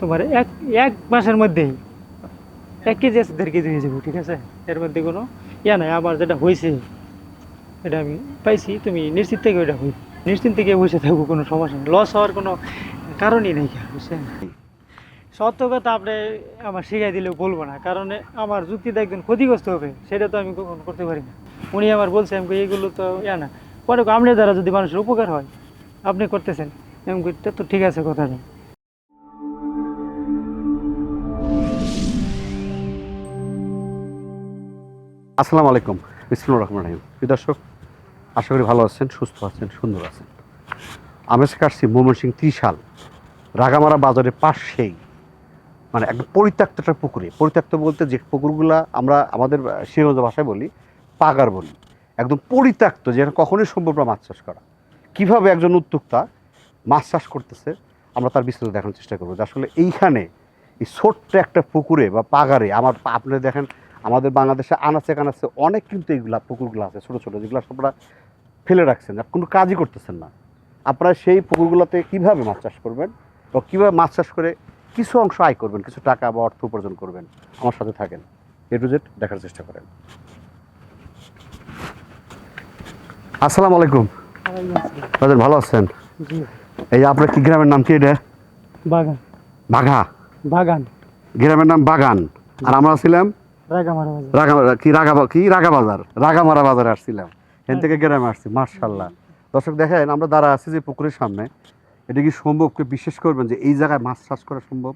তোমার এক এক মাসের মধ্যেই। এক কেজি আছে দেড় কেজি হয়ে যাব ঠিক আছে? এর মধ্যে কোনো ইয়া নাই। আবার যেটা হয়েছে এটা আমি পাইছি তুমি নিশ্চিত থেকে ওইটা হই নিশ্চিত থেকে বসে থাকব কোনো সমস্যা নেই। লস হওয়ার কোনো কারণই নেই বুঝছেন? সত্য কথা আপনি আমার শিখাই দিলেও বলব না। কারণ আমার যুক্তিতে একজন ক্ষতিগ্রস্ত হবে সেটা তো আমি কখনো করতে পারি না। উনি আমার বলছে আমি কই, এগুলো তো ইয়া না। পরে কই, আপনার দ্বারা যদি মানুষের উপকার হয় আপনি করতেছেন। এমন করতে তো ঠিক আছে কথাটা। আসসালামু আলাইকুম। বিসমুর রহমান রাহিম। দর্শক, আশা করি ভালো আছেন, সুস্থ আছেন, সুন্দর আছেন। আমি আসছি ময়মনসিং ত্রিশাল রাগামারা বাজারের পাশেই মানে একদম পরিত্যক্ত একটা পুকুরে। পরিত্যক্ত বলতে যে পুকুরগুলা আমরা আমাদের সিরোজ ভাষায় বলি, পাগার বলি। একদম পরিত্যক্ত, যেখানে কখনোই সম্ভব না মাছ চাষ করা। কীভাবে একজন উদ্যোক্তা মাছ চাষ করতেছে, আমরা তার বিস্তারিত দেখানোর চেষ্টা করব। আসলে এইখানে এই ছোট্ট একটা পুকুরে বা পাগারে, আমার, আপনি দেখেন আমাদের বাংলাদেশে আনাচে কানাচে অনেক কিন্তু এইগুলা পুকুরগুলো আছে ছোটো ছোটো যেগুলো আপনারা ফেলে রাখছেন আর কোনো কাজই করতেছেন না। আপনারা সেই পুকুরগুলোতে কীভাবে মাছ চাষ করবেন বা কীভাবে মাছ চাষ করে কিছু অংশ আয় করবেন কিছু টাকা বা অর্থ উপার্জন করবেন আমার সাথে থাকেন। এ টু জেড দেখার চেষ্টা করেন। আসসালামু আলাইকুম। ভালো আছেন? এই যে আপনার কি গ্রামের নাম কি এটা? বাগান। বাঘা? বাগান। গ্রামের নাম বাগান। আর আমরা ছিলাম রাগামারা রাগা কি রাগা কি রাগা বাজার রাগামারা বাজারে আসছিলাম। এখান থেকে গ্রামে আসছি মার্শাল্লাহ দর্শক দেখেন আমরা দাঁড়া আছি যে পুকুরের সামনে। এটা কি সম্ভব? কেউ বিশ্বাস করবেন যে এই জায়গায় মাছ চাষ করা সম্ভব?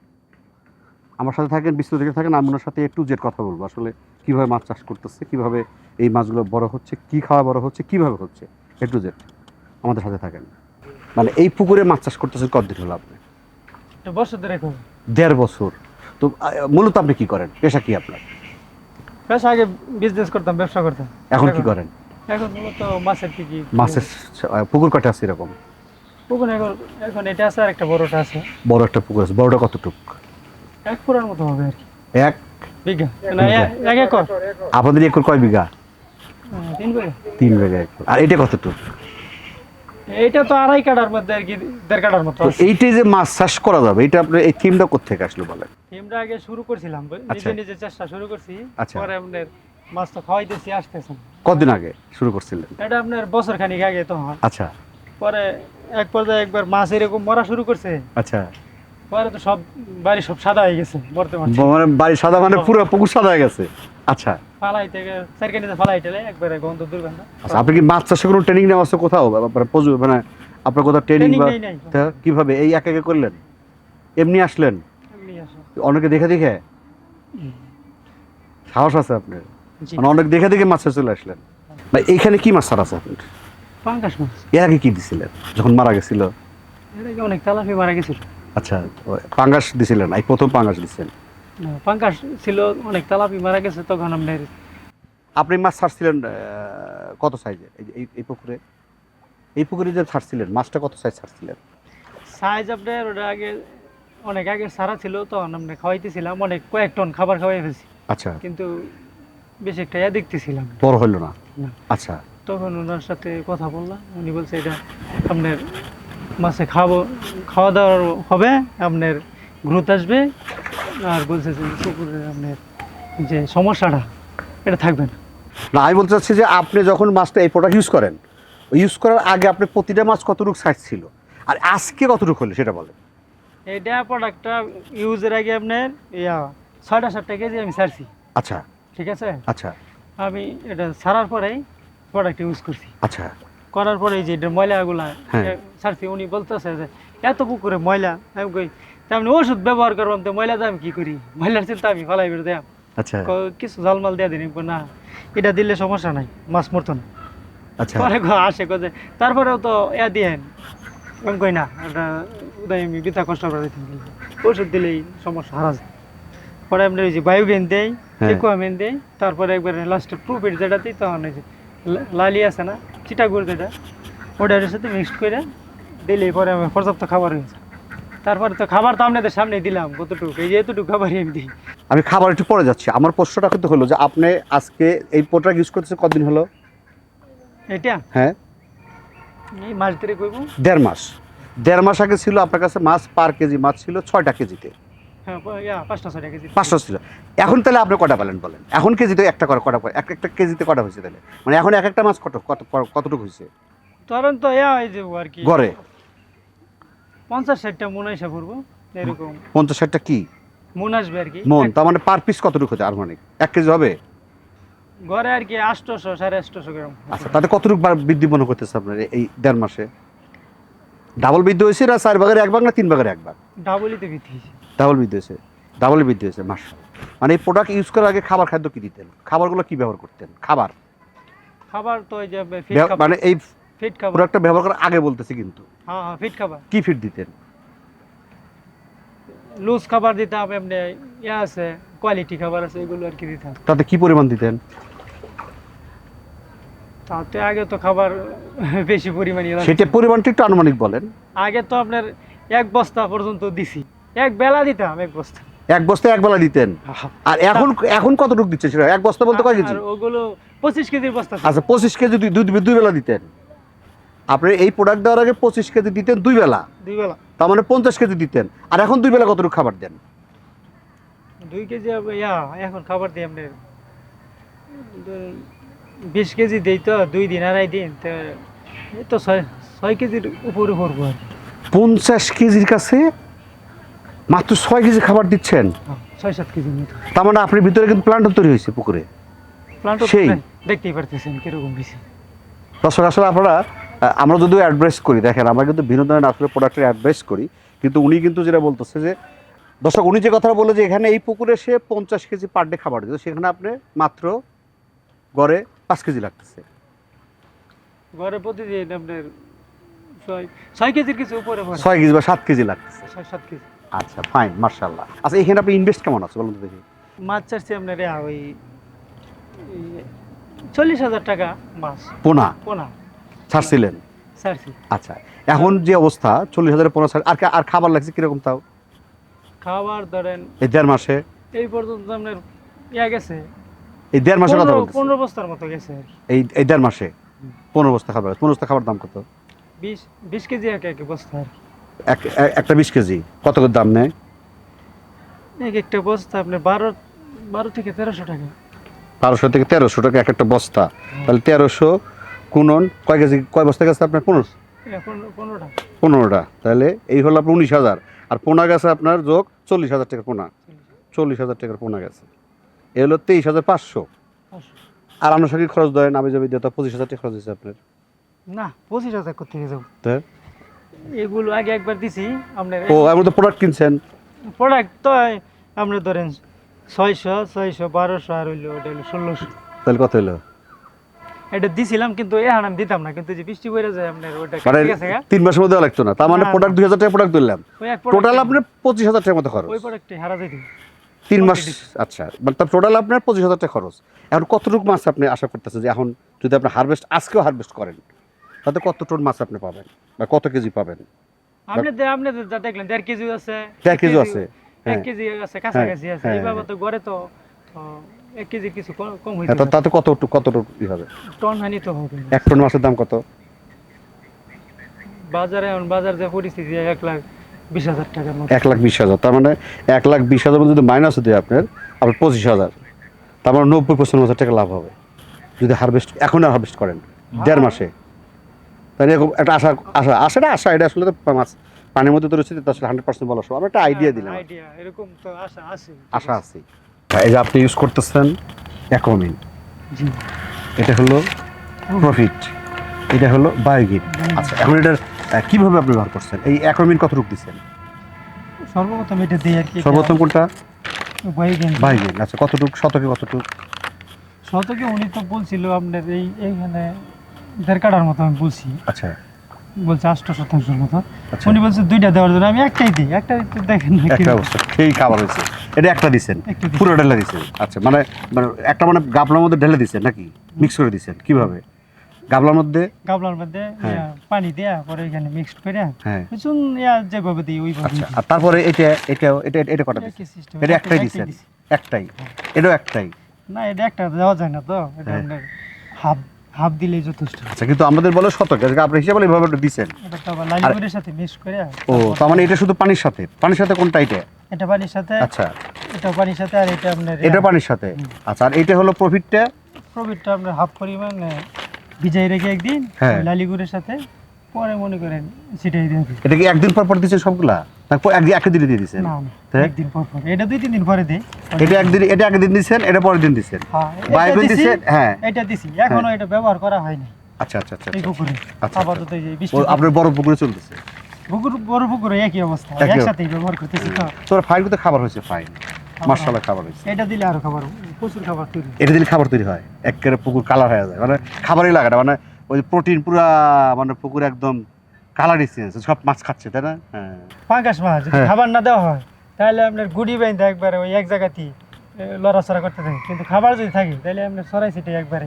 আমার সাথে থাকেন বিস্তৃত থেকে থাকেন আমি ওনার সাথে একটু জেড কথা বলব। আসলে কীভাবে মাছ চাষ করতেছে কীভাবে এই মাছগুলো বড় হচ্ছে কি খাওয়া বড় হচ্ছে কীভাবে হচ্ছে একটু জেড আমাদের সাথে থাকেন। মানে এই পুকুরে মাছ চাষ করতেছেন কতদিন হলো আপনি? বছর দেড় বছর। তো মূলত আপনি কি করেন? পেশা কি আপনার? বেশ আগে বিজনেস করতাম ব্যবসা করতাম। এখন কি করেন? এখন তো মাছের কি কি মাছের পুকুর কটা আছে এরকম? পুকুর এখন এখন এটা আছে আর একটা বড়টা আছে। বড় একটা পুকুর আছে। বড়টা কতটুক? এক পুরার মতো হবে আর কি। এক? বিঘা। না এক একর। আপনাদের একর কয় বিঘা? তিন বিঘা। তিন বিঘা একর। আর এটা কতটুক? এইটা তো আড়াই কাটার মধ্যে আর কি দেড় কাটার মতো তো এইটাই যে মাছ চাষ করা যাবে এটা আপনার এই থিমটা কোথেকে আসলো বলেন? আমরা আগে শুরু করছিলাম আচ্ছা। নিজে নিজে চেষ্টা শুরু করছি আচ্ছা। পরে আপনার মাছ তো খাওয়াইতেছি আসতেছে কতদিন আগে শুরু করছিলেন? এটা আপনার বছর খানিক আগে তখন আচ্ছা। পরে এক পর্যায়ে একবার মাছ এরকম মরা শুরু করছে। আচ্ছা। পরে তো সব বাড়ি সব সাদা হয়ে গেছে বর্তমান। মানে বাড়ি সাদা মানে পুরো পুকুর সাদা হয়ে গেছে। আচ্ছা। ফালাই থেকে চারকানিতে ফালাই টেলে একবারে গন্ধ দুর্গন্ধ আচ্ছা আপনি কি মাছ চাষে কোনো ট্রেনিং নেওয়া আছে কোথাও? আপনার মানে আপনার কোথাও ট্রেনিং বা কীভাবে? এই এক একে করলেন? এমনি আসলেন? অনেকে দেখে দেখে? সাহস আছে আপনার? মানে অনেক দেখে দেখে মাছে চলে আসলেন। ভাই এইখানে কি মাছ ছাড়া আছে আপনার? মাছ। এর আগে কি দিছিলেন? যখন মারা গেছিল? এর আগে অনেক তালাফি মারা গেছিল। আচ্ছা পাঙ্গাস দিছিলেন? এই প্রথম পাঙ্গাস দিচ্ছেন। না, পাঙ্কাশ ছিল অনেক তালাপি মারা গেছে তখন আপনার আপনি মাছ ছাড়ছিলেন কত সাইজে এই এই- পুকুরে? এই পুকুরে যে ছাড়ছিলেন মাছটা কত সাইজ ছাড়ছিলেন? সাইজ আপনার ওটা আগে অনেক আগে সারা ছিল তখন আমরা খাওয়াইতেছিলাম অনেক কয়েক টন খাবার খাওয়াই ফেলছি। আচ্ছা। কিন্তু বেশ একটা ইয়া দেখতেছিলাম। বড় হইল না। আচ্ছা। তখন ওনার সাথে কথা বললাম উনি বলছে এটা আপনার মাছে খাব খাওয়া দাওয়ার হবে আপনার গ্রোথ আসবে। আর বলছে যে পুকুরে আপনার যে সমস্যাটা এটা থাকবে না। না আমি বলতে চাচ্ছি যে আপনি যখন মাছটা এই প্রোডাক্ট ইউজ করেন ইউজ করার আগে আপনি প্রতিটা মাছ কতটুকু সাইজ ছিল? আর আজকে কতটুকু হলো সেটা বলেন। এটা প্রোডাক্টটা ইউজের আগে আপনার ইয়া ছয়টা সাতটা কেজি আমি ছাড়ছি। আচ্ছা। ঠিক আছে? আচ্ছা। আমি এটা ছাড়ার পরেই প্রোডাক্ট ইউজ করছি। আচ্ছা। করার পরে যে এটা ময়লাগুলা হ্যাঁ। ছাড়ছি উনি বলতেছে যে এত পুকুরে ময়লা? আমি কই তেমনি ওষুধ ব্যবহার করবাম তো ময়লা দাম কি করি? ময়লার চিন্তা আমি ফলাই বের দেয়াম আচ্ছা। কিছু জালমাল দিয়ে দিন আমি না এটা দিলে সমস্যা নাই মাছ মরতো না। আচ্ছা। পরে আসে যে, তারপরেও তো এ দিয়েন আমি কই না এটা উদয় আমি বৃথা কষ্ট করে। ওষুধ দিলেই সমস্যা হারা যায়। পরে আপনি ওই যে বায়োগেন দেয় হ্যাঁ। দেয় তারপরে একবার লাস্টে প্রুফিট যেটা দিই তখন ওই যে লালি আছে না চিটাগুড় যেটা ওটার সাথে মিক্সড করে দিলেই পরে আমার পর্যাপ্ত খাবার হয়েছে তারপরে তো খাবার তো আপনাদের সামনে দিলাম কতটুকু? এই যে এতটুকু খাবারই আমি দিই। আমি খাবার একটু পরে যাচ্ছি। আমার প্রশ্নটা কিন্তু হলো যে আপনি আজকে এই প্রোডাক্ট ইউজ করতেছে কতদিন হলো? এটা? হ্যাঁ। এই মাছ ধরে কইব দেড় মাস। দেড় মাস আগে ছিল আপনার কাছে মাছ পার কেজি মাছ ছিল ছয়টা কেজিতে। হ্যাঁ পাঁচটা পাঁচশো ছিল। এখন তাহলে আপনি কটা পেলেন বলেন? এখন কেজিতে একটা করে কটা এক একটা কেজিতে কটা হয়েছে তাহলে? মানে এখন এক একটা মাছ কত কত কতটুকু হয়েছে? ধরেন তো ইয়া আর কি গড়ে। পঞ্চাশ ষাটটা মন এসে পড়ব এরকম। পঞ্চাশ ষাটটা কি? মন আসবে আর কি। মন তার মানে পার পিস কতটুকু হচ্ছে আনুমানিক এক কেজি হবে? ঘরে আর কি আটশোশো সাড়ে আটশোশো গ্রাম। আচ্ছা তাতে কতটুকু বৃদ্ধি মনে করতেছে আপনার এই দেড় মাসে? ডাবল বৃদ্ধি হয়েছে না চার ভাগের এক ভাগ না তিন ভাগের এক ভাগ? ডাবলই তো বৃদ্ধি হয়েছে। ডাবল বৃদ্ধি হয়েছে। ডাবল বৃদ্ধি হয়েছে মাস মানে এই প্রোডাক্ট ইউজ করার আগে খাবার খাদ্য কি দিতেন? খাবারগুলো কি ব্যবহার করতেন? খাবার? খাবার তো ওই যে মানে এই ফিট খাবার প্রোডাক্টটা ব্যবহার করার আগে বলতেছি কিন্তু। হ্যাঁ হ্যাঁ ফিট খাবার কি ফিট দিতেন? লুজ খাবার দিতাম এমনি ইয়া আছে কোয়ালিটি খাবার আছে এগুলো আর কি দিতাম তাতে কি পরিমাণ দিতেন? তাতে আগে তো খাবার বেশি পরিমাণে। সেটা পরিমাণটা একটু আনুমানিক বলেন। আগে তো আপনার এক বস্তা পর্যন্ত দিছি। এক বেলা দিতাম এক বস্তা। এক বস্তা এক বেলা দিতেন? আর এখন এখন কতটুকু দিচ্ছে সেটা? এক বস্তা বলতে কয় কেজি? ওগুলো পঁচিশ কেজির বস্তা। আচ্ছা পঁচিশ কেজি দুই দুই বেলা দিতেন। আপনি এই প্রোডাক্ট দেওয়ার আগে পঁচিশ কেজি দিতেন দুই বেলা। দুই বেলা তার মানে পঞ্চাশ কেজি দিতেন। আর এখন দুই বেলা কতটুকু খাবার দেন? দুই কেজি এখন খাবার দিই ধরুন বিশ কেজি দিই তো দুই দিন আড়াই দিন তো ছয় ছয় কেজির উপরে পড়ব আর পঞ্চাশ কেজির কাছে মাত্র ছয় কেজি খাবার দিচ্ছেন? হ্যাঁ, ছয় সাত কেজি তার মানে আপনার ভিতরে কিন্তু প্লান্ট তৈরি হয়েছে পুকুরে। প্লান্ট সেই। দেখতেই পারতেছেন কীরকম বেশি দর্শক আসলে আপনারা আমরা যদিও অ্যাডভাইস করি দেখেন আমরা কিন্তু বিনোদনের আসলে প্রোডাক্টের অ্যাডভাইস করি কিন্তু উনি কিন্তু যেটা বলতেছে যে দর্শক উনি যে কথাটা বলে যে এখানে এই পুকুরে সে পঞ্চাশ কেজি পার ডে খাবার দিত সেখানে আপনি মাত্র গড়ে পাঁচ কেজি লাগতেছে। ঘরে প্রতিদিন আপনার ছয় ছয় কেজির কিছু উপরে ছয় কেজি বা সাত কেজি লাগতেছে। ছয় সাত কেজি। আচ্ছা ফাইন মার্শাল্লাহ আচ্ছা এখানে আপনি ইনভেস্ট কেমন আছে বলুন তো দেখি। মাছ চাষছি আপনার ওই চল্লিশ হাজার টাকা মাছ। পোনা? পোনা। ছাড়ছিলেন আচ্ছা এখন যে অবস্থা চল্লিশ হাজার পনেরো আর আর খাবার লাগছে কীরকম তাও? খাবার ধরেন এই দেড় মাসে? এই পর্যন্ত আপনার ইয়া গেছে। এই দেড় মাসের কথা বলতেছি পনেরো বস্তার মতো গেছে। এই এই দেড় মাসে? পনেরো বস্তা খাবার পনেরো বস্তা খাবার দাম কত? বিশ বিশ কেজি এক এক বস্তা। এক এক- একটা বিশ কেজি। কত করে দাম নেয়? এক একটা বস্তা আপনার বারো বারো থেকে তেরোশো টাকা। বারোশো থেকে তেরোশো টাকা এক একটা বস্তা। তাহলে তেরোশো কুনন কয় কেজি কয় বস্তা গেছে আপনার পনেরো পনেরোটা। তাহলে এই হলো আপনার উনিশ হাজার। আর পোনা গেছে আপনার যোগ চল্লিশ হাজার টাকার পোনা। চল্লিশ হাজার টাকার পোনা গেছে। এ হলো তেইশ হাজার পাঁচশো। আর আনুষঙ্গিক খরচ ধরেন আমি যাবি দিয়ে পঁচিশ হাজার টাকা খরচ হয়েছে আপনার। না পঁচিশ হাজার করতে যাব? এগুলো আগে একবার দিছি আপনার ও এমন তো প্রোডাক্ট কিনছেন। প্রোডাক্ট তো আপনি ধরেন ছয়শো ছয়শো বারোশো আর হইল ওটা হইল ষোলোশো। তাহলে কত হলো এটা দিছিলাম কিন্তু এখন আমি দিতাম না কিন্তু যে বৃষ্টি পড়ে যায় আপনার ওটা মানে ঠিক আছে তিন মাসের মধ্যে লাগতো না। তার মানে প্রোডাক্ট দুই হাজার টাকা প্রোডাক্ট দিলাম টোটাল আপনার পঁচিশ হাজার টাকার মতো খরচ। ওই প্রোডাক্টে হারা যাইতে তিন মাস আচ্ছা মানে তার টোটাল আপনার পঁচিশ হাজার টাকা খরচ। এখন কতটুকু মাছ আপনি আশা করতেছেন যে এখন যদি আপনি হারভেস্ট আজকেও হারভেস্ট করেন তাতে কত টন মাছ আপনি পাবেন? বা কত কেজি পাবেন? আপনি আপনি যা দেখলেন দেড় কেজি আছে দেড় কেজি আছে, এক হ্যাঁ। কেজি আছে কাছাকাছি আছে। হ্যাঁ, এইভাবে হ্যাঁ। তো গড়ে তো এক কেজি কিছু কম- কম হ্যাঁ, তাতে কত কত ই হবে? টন হানি তো হবে। এক টন মাছের দাম কত? বাজারে এখন বাজার যে পরিস্থিতি এক লাখ বিশ হাজার টাকার মতো। এক লাখ বিশ হাজার তার মানে এক লাখ বিশ হাজার যদি মাইনাস হতে আপনার আপনার পঁচিশ হাজার তার মানে নব্বই পঁচান্ন হাজার টাকা লাভ হবে। যদি হারভেস্ট এখন আর হারভেস্ট করেন দেড় মাসে। তাহলে এরকম একটা আশা আশা আশাটা আশা এটা আসলে তো মাছ পানির মধ্যে তো রয়েছে আসলে হান্ড্রেড পার্সেন্ট বলা সম্ভব। আমি একটা আইডিয়া দিলাম আইডিয়া এরকম তো আশা আছে। আশা আছে। এই যে আপনি ইউজ করতেছেন অ্যাকোমিন এটা হলো প্রফিট এটা হলো বায়োগিন আচ্ছা এখন এটার কীভাবে আপনি ব্যবহার করছেন? এই অ্যাকোমিন কতটুকু দিচ্ছেন? সর্বপ্রথম এটা দিই আর কি সর্বোত্তম কোনটা? বাইগেন বায়োগিন আচ্ছা কতটুকু শতকে কতটুকু? শতকে উনি তো বলছিল আপনার এই এইখানে দেড় কাটার মতো আমি বলছি। আচ্ছা। বলছে আষ্ট শতাংশের মতো। আচ্ছা। উনি বলছে দুইটা দেওয়ার জন্য আমি একটাই দিই। একটা দেখেন না একটা। অবস্থা সেই খাবার হয়েছে। এটা একটা দিছেন? পুরো ঢেলে দিছেন? আচ্ছা মানে মানে একটা মানে গাবলার মধ্যে ঢেলে দিছেন নাকি? মিক্স করে দিছেন কীভাবে? গাবলার মধ্যে? গাবলার মধ্যে হ্যাঁ। পানি দেয়া পরে এখানে মিক্সড করে হ্যাঁ। বুঝুন ইয়া যেভাবে দিই ওইভাবে আচ্ছা আর তারপরে এটা এটা এটা এটা কটা দিছেন? এটা একটাই দিছেন? একটাই? এটাও একটাই? না এটা একটা দেওয়া যায় না তো এটা হ্যাঁ। হাফ হাফ দিলেই যথেষ্ট। আচ্ছা কিন্তু আমাদের বলে শতক আপনার হিসাবে এইভাবে এটা তো আবার লালিগুড়ির সাথে মিক্স করে ও তার মানে এটা শুধু পানির সাথে। পানির সাথে কোনটা এটা? এটা পানির সাথে আচ্ছা। এটা পানির সাথে আর এটা আপনার এটা পানির সাথে। আচ্ছা আর এটা হলো প্রফিটটা? প্রফিটটা আপনার হাফ পরিমাণ ভিজাই রেখে একদিন হ্যাঁ। ওই সাথে পরে মনে করেন সেটাই দিই এটা কি একদিন পর পর দিচ্ছেন সবগুলা? তারপর একদিন একই দিনে দিয়ে দিচ্ছেন না না তাই? একদিন পর পর। এটা দুই তিন দিন পরে দিই। এটা একদিন এটা একদিন দিচ্ছেন এটা পরের দিন দিচ্ছেন হ্যাঁ বা এটা একদিন দিছি, দিচ্ছেন হ্যাঁ। এটা দিছি। এখনও এটা ব্যবহার করা হয়নি। আচ্ছা আচ্ছা আচ্ছা এই আচ্ছা। পুকুরে। আপাতত এই যে ও, বৃষ্টি আপনার বড় পুকুরে চলতেছে? পুকুর বড় পুকুরে একই অবস্থা। একসাথেই ব্যবহার করতেছি তো। তোর ফাইন করতে খাবার হয়েছে ফাইন মার্শাল্লাহ খাবার হয়েছে। এটা দিলে আরও খাবার প্রচুর খাবার তৈরি এটা দিলে খাবার তৈরি হয়। একেবারে পুকুর কালার হয়ে যায়। মানে খাবারই লাগে না। মানে ওই প্রোটিন পুরা মানে পুকুর একদম কালারই চেঞ্জ সব মাছ খাচ্ছে তাই না? হ্যাঁ। পাঙ্কাশ মাছ যদি হ্যাঁ। খাবার না দেওয়া হয় তাহলে আপনার গুড়ি বাইন্দা একবারে ওই এক জায়গাতেই এ, লড়াচড়া করতে থাকে। কিন্তু খাবার যদি থাকে তাহলে আপনার সরাই সিটে একবারে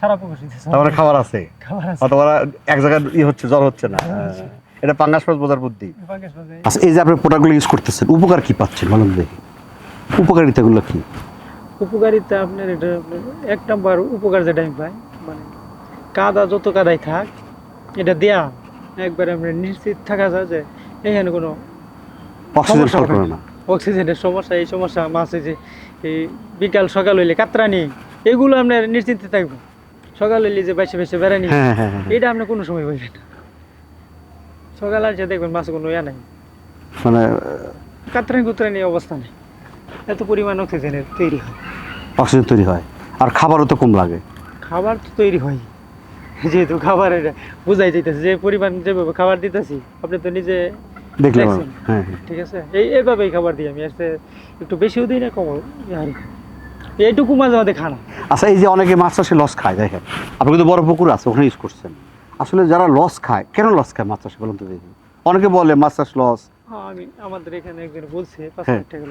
সারা পুকুর তারপরে মানে খাবার আছে। খাবার আছে। অথবা এক জায়গায় ই হচ্ছে জ্বর হচ্ছে না। হ্যাঁ। এটা পাঙ্গাস মাছ বোঝার বুদ্ধি। পাঙ্কাশ মাছে আচ্ছা এই যে আপনি প্রোডাক্টগুলো ইউজ করতেছেন উপকার কি পাচ্ছেন? বলুন দেখি। উপকারিতাগুলো কি? উপকারিতা আপনার এটা আপনার এক নম্বর উপকার যেটা আমি পাই মানে কাদা যত কাদাই থাক এটা দেয়া একবারে আমরা নিশ্চিত থাকা যায় যে এখানে কোনো অক্সিজেন সমস্যা হবে না। না অক্সিজেনের সমস্যা এই সমস্যা মাছে যে এই বিকাল সকাল হইলে কাতরানি এগুলো আপনার নিশ্চিন্তে থাকব। সকাল হইলে যে বাইসে বাইসে বেড়ানি হ্যাঁ হ্যাঁ হ্যাঁ এটা আপনার কোনো সময় বলবেন না। সকাল আসে দেখবেন মাছ কোনো ইয়া নাই। মানে কাতরানি কুতরানি অবস্থা নেই। এত পরিমাণ অক্সিজেনের তৈরি হয়। অক্সিজেন তৈরি হয়। আর খাবারও তো কম লাগে। খাবার তো তৈরি হয়। যেহেতু খাবার এটা বোঝাই যাইতেছে যে পরিমাণ যেভাবে খাবার দিতেছি আপনি তো নিজে দেখলাম দেখছেন। হ্যাঁ হ্যাঁ। ঠিক আছে? এই এইভাবেই খাবার দিই আমি আসতে একটু বেশিও দিই না কমও আর এইটুকু মাঝে মাঝে খানা। আচ্ছা এই যে অনেকে মাছ চাষে লস খায় দেখেন আপনি কিন্তু বড় পুকুর আছে ওখানে ইউজ করছেন। আসলে যারা লস খায় কেন লস খায় মাছ চাষে বলুন তো দেখি। অনেকে বলে মাছ চাষ লস হ্যাঁ, আমি আমাদের এখানে একজন বলছে পাঁচ হ্যাঁ। লাখ টাকা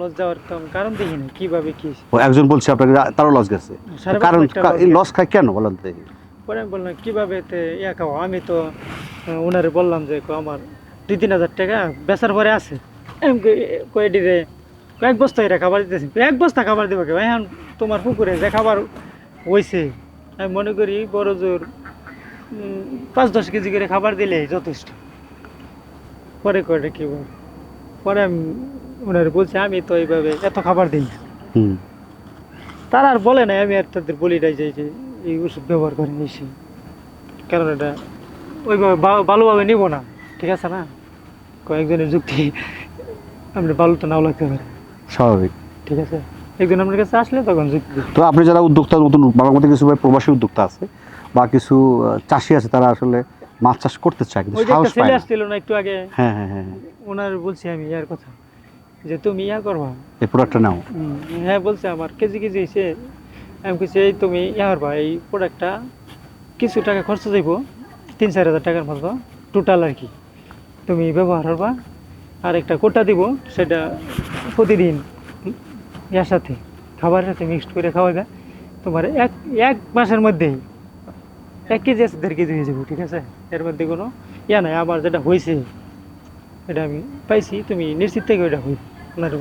লস যাওয়ার তো কারণ দেখি না কীভাবে কি? একজন বলছে আপনাকে তারও লস গেছে। কারণ লস খায় কেন বলেন তো দেখি। পরে আমি বললাম কীভাবে তে ইয়া আমি তো ওনারে বললাম যে আমার দুই তিন হাজার টাকা বেচার পরে আছে। আমি কয়েডিরে কয়েক বস্তা এরা খাবার দিতেছি? এক বস্তা খাবার দেবো কে এখন তোমার পুকুরে যে খাবার হয়েছে আমি মনে করি বড় জোর পাঁচ দশ কেজি করে খাবার দিলে যথেষ্ট। পরে করে কি বল? পরে আমি ওনারে বলছি আমি তো এইভাবে এত খাবার দিই না। তারা আর বলে না আমি আর তাদের বলি নাই যে যে এই ওষুধ ব্যবহার করে এসে কারণ এটা ওইভাবে ভালোভাবে নিব না ঠিক আছে না? কয়েকজনের যুক্তি আপনি ভালোটা নাও লাগতে পারে। স্বাভাবিক। ঠিক আছে? একজন আপনার কাছে আসলে তখন যুক্তি তো আপনি যারা উদ্যোক্তা নতুন বাংলার মধ্যে কিছু প্রবাসী উদ্যোক্তা আছে বা কিছু চাষি আছে তারা আসলে মাছ চাষ করতে চায় কিন্তু সাহস পায় ছেলে না। আসছিল না একটু আগে? হ্যাঁ হ্যাঁ হ্যাঁ হ্যাঁ। ওনার বলছি আমি ইয়ার কথা যে তুমি ইয়া করবা। এই প্রোডাক্টটা নাও। হ্যাঁ বলছে আমার কেজি কেজি হয়েছে আমি বলছি এই তুমি ইয়া করবা এই প্রোডাক্টটা কিছু টাকা খরচ যাইব, তিন, চার হাজার টাকার মতো টোটাল আর কি। তুমি ব্যবহার করবা, আর একটা কোটা দিব, সেটা প্রতিদিন ইয়ার সাথে, খাবারের সাথে মিক্সড করে খাওয়াবে তোমার এক এক মাসের মধ্যেই, এক কেজি আছে, দেড় কেজি হয়ে যাব ঠিক আছে? এর মধ্যে কোনো ইয়া নাই আমার যেটা হয়েছে এটা আমি পাইছি, তুমি নিশ্চিত থেকে ওইটা হই ওনারা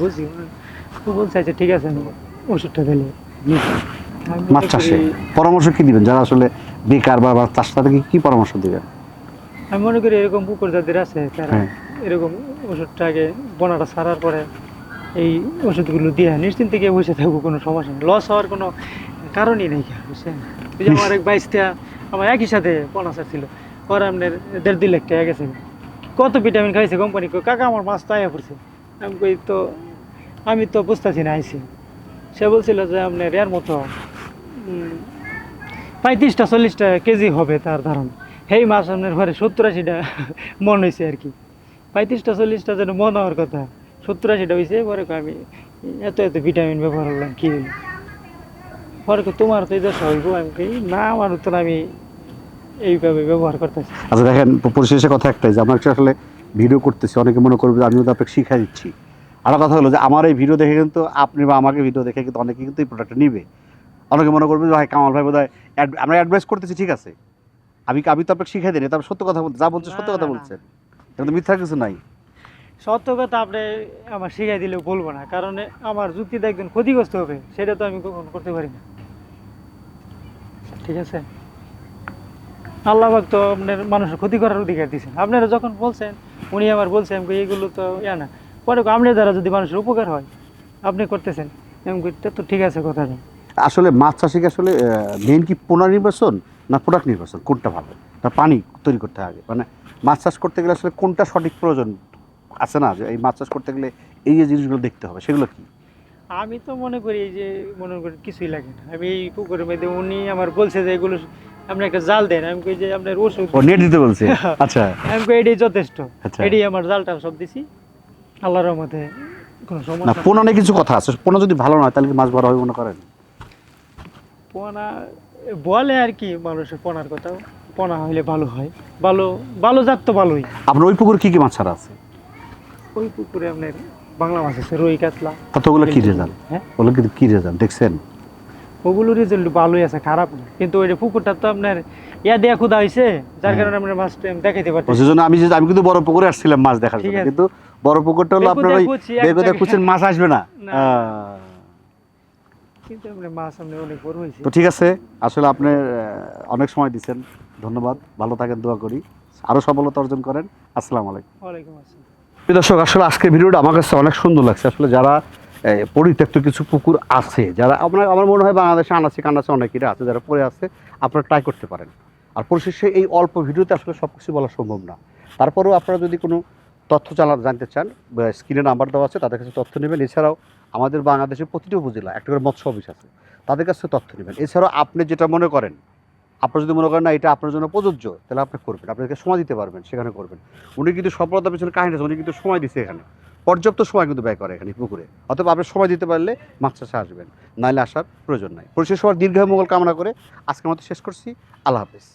ও বলছে আচ্ছা ঠিক আছে, ওষুধটা দিলে মাছ চাষে। পরামর্শ কি দিবেন? যারা আসলে বেকার বা চাষ তাদেরকে কি পরামর্শ দিবেন? আমি মনে করি এরকম পুকুর যাদের আছে তারা হ্যাঁ। এরকম ওষুধটা আগে বনাটা সারার পরে এই ওষুধগুলো দিয়ে নিশ্চিন্ত থেকে বসে থাকব কোনো সমস্যা নেই। লস হওয়ার কোনো কারণই নেই বুঝছেন? আমার এক বাইশটা আমার একই সাথে পনাশ ছিল। পরে আপনার দেড় দুই লাখ টাকা গেছে। কত ভিটামিন খাইছে কোম্পানি কাকা আমার মাছ তো আয়া পড়ছে। আমি কই তো আমি তো বুঝতেছি না আইসি সে বলছিল যে আপনার এর মতো পঁয়ত্রিশটা চল্লিশটা কেজি হবে তার ধারণা। সেই মাছ, আপনার ঘরে সত্তর আশিটা মন হয়েছে আর কি। পঁয়ত্রিশটা চল্লিশটা যেন মন হওয়ার কথা। সত্তর আশিটা হয়েছে পরে আমি এত এত ভিটামিন ব্যবহার করলাম, কি পরে তোমার তো দশা হইব, আমি না, আমার তো আমি এইভাবে ব্যবহার করতেছি। আচ্ছা দেখেন, পরিশেষে কথা একটাই, যে আমার আসলে ভিডিও করতেছি, অনেকে মনে করবে আমিও তো আপনাকে শিখাই দিচ্ছি। আর কথা হলো যে, আমার এই ভিডিও দেখে কিন্তু আপনি বা আমাকে ভিডিও দেখে কিন্তু অনেকে কিন্তু এই প্রোডাক্টটা নিবে। অনেকে মনে করবে যে ভাই কামাল ভাই বোধ হয় আমরা অ্যাডভাইস করতেছি ঠিক আছে। আমি আমি তো আপনাকে শিখাই দিই তবে সত্য কথা বলতে যা বলছে সত্য কথা। বলছেন। এটা তো মিথ্যা কিছু নাই। সত্য কথা আপনি আমার শিখাই দিলেও বলব না কারণ আমার যুক্তিতে একজন ক্ষতিগ্রস্ত হবে সেটা তো আমি কখনো করতে পারি না। ঠিক আছে? আল্লাহ তো আপনার মানুষের ক্ষতি করার অধিকার দিয়েছেন। আপনারা যখন বলছেন উনি আবার বলছেন এগুলো তো ইয়া না। পরে কই, আপনার দ্বারা যদি মানুষের উপকার হয় আপনি করতেছেন। এমন করতে তো ঠিক আছে কথাটা আসলে মাছ চাষে আসলে মেন কি পোনা নির্বাচন না প্রোডাক্ট নির্বাচন? কোনটা ভালো? না পানি তৈরি করতে হবে। মানে মাছ চাষ করতে গেলে আসলে কোনটা সঠিক প্রয়োজন আছে না? যে এই মাছ চাষ করতে গেলে এই যে জিনিসগুলো দেখতে হবে সেগুলো কি? আমি তো মনে করি এই যে মনে করি কিছুই লাগে না। আমি এই পুকুরের মধ্যে উনি আমার বলছে যে এগুলো আপনি একটা জাল দেন আমি কই যে আপনার ওষুধ ও নেট দিতে বলছে? আচ্ছা। আমি কই এটাই যথেষ্ট। আচ্ছা। এটাই আমার জালটা সব দিছি। আল্লাহর রহমতে কোনো সমস্যা না পোনা কিছু কথা আছে? পোনা যদি ভালো নয় তাহলে কি মাছ বড় হবে মনে করেন? পোনা বলে আর কি মানুষের পোনার কথা। পোনা হইলে ভালো হয়। ভালো ভালো জাত তো ভালোই। আপনার ওই পুকুরে কি কি মাছ ছাড়া আছে? ওই পুকুরে আপনার বাংলা মাছ আছে রুই কাতলা। ওগুলো কি রেজাল্ট হ্যাঁ? ওগুলো কিন্তু কি রেজাল্ট দেখছেন? ওগুলো রেজাল্ট ভালোই আছে খারাপ না। কিন্তু ওই পুকুরটা তো আপনার ইয়া দেয়া খুদা হয়েছে যার হ্যাঁ। কারণে আমরা মাছটা আমি দেখাইতে পারছি সেজন্য আমি যে আমি কিন্তু বড় পুকুরে আসছিলাম মাছ দেখার জন্য। কিন্তু বড় পুকুরটা হলো আপনার ওই বেগুদা কুচের মাছ আসবে না না। আহ। কিন্তু আমরা মাছ আমরা অনেক বড় হয়েছে তো ঠিক আছে আসলে আপনি অনেক সময় দিচ্ছেন ধন্যবাদ ভালো থাকেন দোয়া করি আরও সফলতা অর্জন করেন আসসালামু আলাইকুম। ওয়ালাইকুম আসসালাম। প্রিয় দর্শক আসলে আজকের ভিডিওটা আমার কাছে অনেক সুন্দর লাগছে। আসলে যারা পরিত্যক্ত কিছু পুকুর আছে যারা আপনার আমার মনে হয় বাংলাদেশে আনাচে কানাচে অনেকেরই আছে যারা পড়ে আছে আপনারা ট্রাই করতে পারেন। আর পরিশেষে এই অল্প ভিডিওতে আসলে সব কিছু বলা সম্ভব না। তারপরেও আপনারা যদি কোনো তথ্য জানা জানতে চান স্ক্রিনে নাম্বার দেওয়া আছে তাদের কাছে তথ্য নেবেন। এছাড়াও আমাদের বাংলাদেশের প্রতিটি উপজেলা, একটা করে মৎস্য অফিস আছে, তাদের কাছে তথ্য নেবেন। এছাড়াও আপনি যেটা মনে করেন, আপনার যদি মনে করেন না, এটা আপনার জন্য প্রযোজ্য, তাহলে আপনি করবেন আপনাকে সময় দিতে পারবেন, সেখানে করবেন। উনি কিন্তু সফলতার পিছনে কাহিনী আছে, উনি কিন্তু সময় দিচ্ছে এখানে। পর্যাপ্ত সময় কিন্তু ব্যয় করে এখানে পুকুরে। অথবা আপনি সময় দিতে পারলে মাছ চাষে আসবেন নাহলে আসার প্রয়োজন নাই। পরিশেষ সবার দীর্ঘ মঙ্গল কামনা করে আজকের মতো শেষ করছি। আল্লাহ হাফেজ।